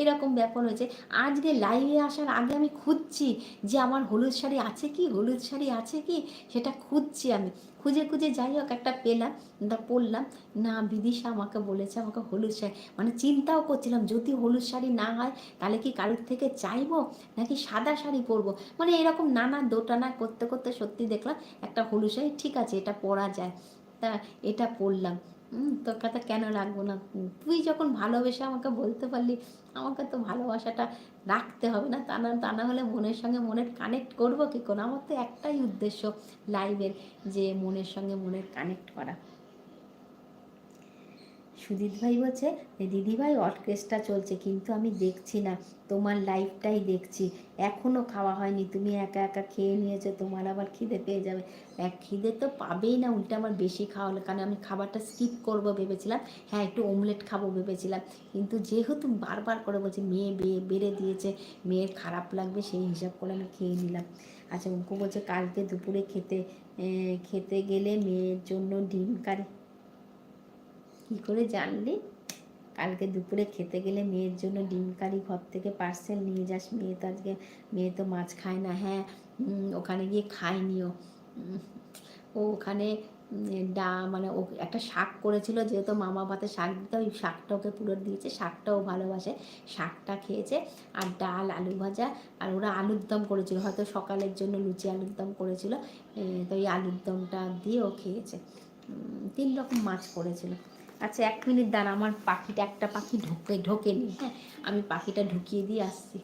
এইরকম ব্যাপার হয়েছে। আজকে লাইভে আসার আগে আমি খুঁজছি যে আমার হলুদ শাড়ি আছে কি? হলুদ শাড়ি আছে কি? সেটা খুঁজছি আমি। খুঁজে খুঁজে যাই হোক, একটা পেলাম, তা পরলাম। না, বিদিশা আমাকে বলেছে আমাকে হলুদ শাড়ি। মানে চিন্তাও করছিলাম, যদি হলুদ শাড়ি না হয়, তাহলে কি কারোর থেকে চাইব? নাকি সাদা শাড়ি পরবো? মানে এরকম নানা দোটানা করতে করতে সত্যি দেখলাম, একটা হলুদ শাড়ি ঠিক আছে, এটা পরা যায়। তা, এটা পরলাম। তোর কথা কেন রাখব না? তুই যখন ভালোবেসে আমাকে বলতে পারলি, আমাকে তো ভালোবাসাটা রাখতে হবে না। তা না তা না হলে মনের সঙ্গে মনের কানেক্ট করব কী করে? আমার তো একটাই উদ্দেশ্য লাইভের যে মনের সঙ্গে মনের কানেক্ট করা। সুদীপ ভাই বলছে দিদি ভাই অর্কেস্ট্রা চলছে, কিন্তু আমি দেখছি না। তোমার লাইফটাই দেখছি। এখনও খাওয়া হয়নি। তুমি একা একা খেয়ে নিয়েছো, তোমার আবার খিদে পেয়ে যাবে। এক খিদে তো পাবেই না, উল্টে আমার বেশি খাওয়া হলো। কারণ আমি খাবারটা স্কিপ করব ভেবেছিলাম। হ্যাঁ একটু অমলেট খাব ভেবেছিলাম। কিন্তু যেহেতু বারবার করে বলছে, মেয়ে বেড়ে দিয়েছে, মেয়ের খারাপ লাগবে, সেই হিসাব করে আমি খেয়ে নিলাম। আচ্ছা উনকু বলছে, কালকে দুপুরে খেতে খেতে গেলে মেয়ের জন্য ডিম কারি কী করে জানলি? কালকে দুপুরে খেতে গেলে মেয়ের জন্য ডিম কারি ঘর থেকে পার্সেল নিয়ে যাস। মেয়ে তো আজকে, মেয়ে তো মাছ খায় না। হ্যাঁ ওখানে গিয়ে খায়নিও ও ওখানে ডা মানে ও একটা শাক করেছিল। যেহেতু মামা ভাতে শাক দিতে, ওই শাকটা ওকে পুরো দিয়েছে। শাকটাও ভালোবাসে। শাকটা খেয়েছে আর ডাল, আলু ভাজা আর ওরা আলুর দম করেছিল। হয়তো সকালের জন্য লুচি আলুর দম করেছিল। তো এই আলুর দমটা দিয়ে ও খেয়েছে। তিন রকম মাছ করেছিল। আচ্ছা এক মিনিট দাঁড়া আমার পাখিটা একটা পাখি ঢোকে ঢোকেনি। হ্যাঁ। আমি পাখিটা ঢুকিয়ে দিয়ে আসছি।